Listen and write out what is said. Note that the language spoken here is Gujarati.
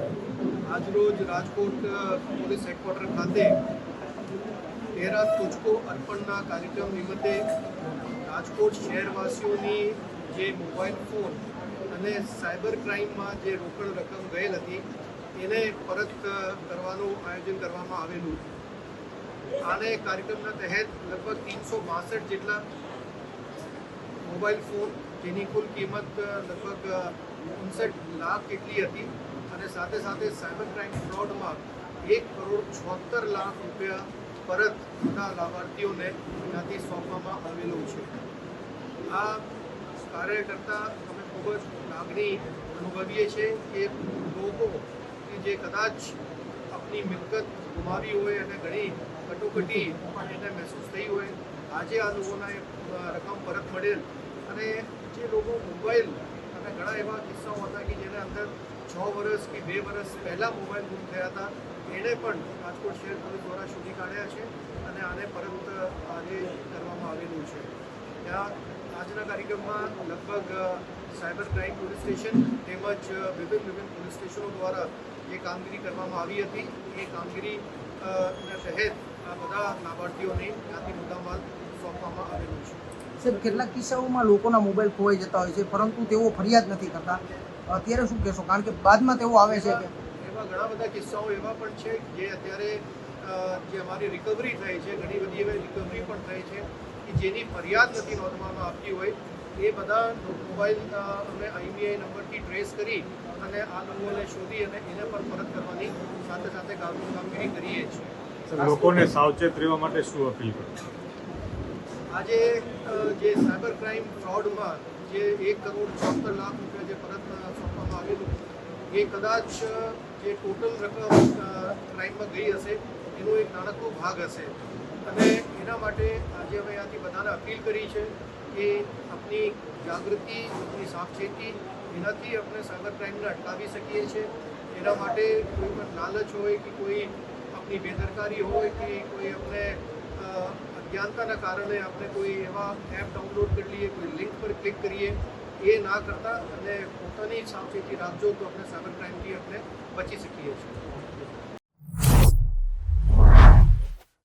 આજરોજ રાજકોટ પોલીસ હેડક્વાર્ટર ખાતે તેરા તુજકો અર્પણના કાર્યક્રમ નિમિત્તે રાજકોટ શહેરવાસીઓની જે મોબાઈલ ફોન અને સાયબર ક્રાઇમમાં જે રોકડ રકમ ગયેલ હતી, એને પરત કરવાનું આયોજન કરવામાં આવેલું. આને કાર્યક્રમના તહેત લગભગ ત્રણસો બાસઠ જેટલા મોબાઈલ ફોન, જેની કુલ કિંમત લગભગ ઉનસઠ લાખ જેટલી હતી. અને સાથે સાથે સાયબર ક્રાઇમ ફ્રોડમાં એક કરોડ છોતેર લાખ રૂપિયા પરત થતા લાભાર્થીઓને ત્યાંથી સોંપવામાં આવેલું છે. આ કાર્ય કરતાં અમે ખૂબ જ લાગણી અનુભવીએ છીએ કે લોકો કે જે કદાચ આપની મિલકત ગુમાવી હોય અને ઘણી કટોકટી પણ એને મહેસૂસ થઈ હોય, આજે આ લોકોના રકમ પરત મળેલ. અને જે લોકો મોબાઈલ અને ઘણા એવા કિસ્સાઓ હતા કે જેને અંદર છ વર્ષ કે બે વર્ષ પહેલાં મોબાઈલ ગુમ થયા હતા. એણે પણ રાજકોટ શહેર પોલીસ દ્વારા શોધી કાઢ્યા છે અને આને પરત આજે કરવામાં આવેલું છે. ત્યાં આજના કાર્યક્રમમાં લગભગ સાયબર ક્રાઇમ પોલીસ સ્ટેશન તેમજ વિભિન્ન વિભિન્ન પોલીસ સ્ટેશનો દ્વારા જે કામગીરી કરવામાં આવી હતી એ કામગીરી અ, તહેત આ બધા લાભાર્થીઓને ત્યાંથી મુદ્દામાલ સોંપવામાં આવેલું છે. સર કેટલાક કિસ્સાઓમાં લોકોના મોબાઈલ ખોવાઈ જતા હોય છે પરંતુ તેઓ ફરિયાદ નથી કરતા. અત્યારે શું કહેશો? કારણ કે બાદમાં તેઓ આવે છે કે એવા ઘણા બધા કિસ્સાઓ એવા પણ છે જે અત્યારે જે અમારી રિકવરી થઈ છે ઘણી બધી એવી રિકવરી પણ થઈ છે કે જેની ફરિયાદ નથી નોંધવામાં આવતી હોય એ બધા મોબાઈલ અમે આઈબીઆઈ નંબરથી ટ્રેસ કરી અને આ લોકોને શોધી અને એને પણ પરત કરવાની સાથે સાથે કામ- કામગીરી કરીએ છીએ. લોકોને સાવચેત રહેવા માટે શું અપીલ કરો? આજે જે સાયબર ક્રાઇમ ફ્રોડમાં જે એક કરોડ ચોહત્તર લાખ રૂપિયા જે પરત સોંપવામાં આવેલું એ કદાચ જે ટોટલ રકમ ક્રાઇમમાં ગઈ હશે, એનો એક નાનકડો ભાગ હશે. અને એના માટે આજે અમે અહીંયાથી બધાને અપીલ કરી છે કે આપની જાગૃતિ, આપની સાવચેતી એનાથી આપણે સાયબર ક્રાઇમને અટકાવી શકીએ છીએ. એના માટે કોઈ પણ લાલચ હોય કે કોઈ આપની બેદરકારી હોય કે કોઈ આપણે અજ્ઞાનતાના કારણે આપણે કોઈ એવા એપ ડાઉનલોડ કરી લઈએ, કોઈ લિંક પર ક્લિક કરીએ, એ ના કરતા અને પોતાની સાવચેતી રાખજો તો આપણે સાયબર ક્રાઇમથી આપણે બચી શકીએ છીએ.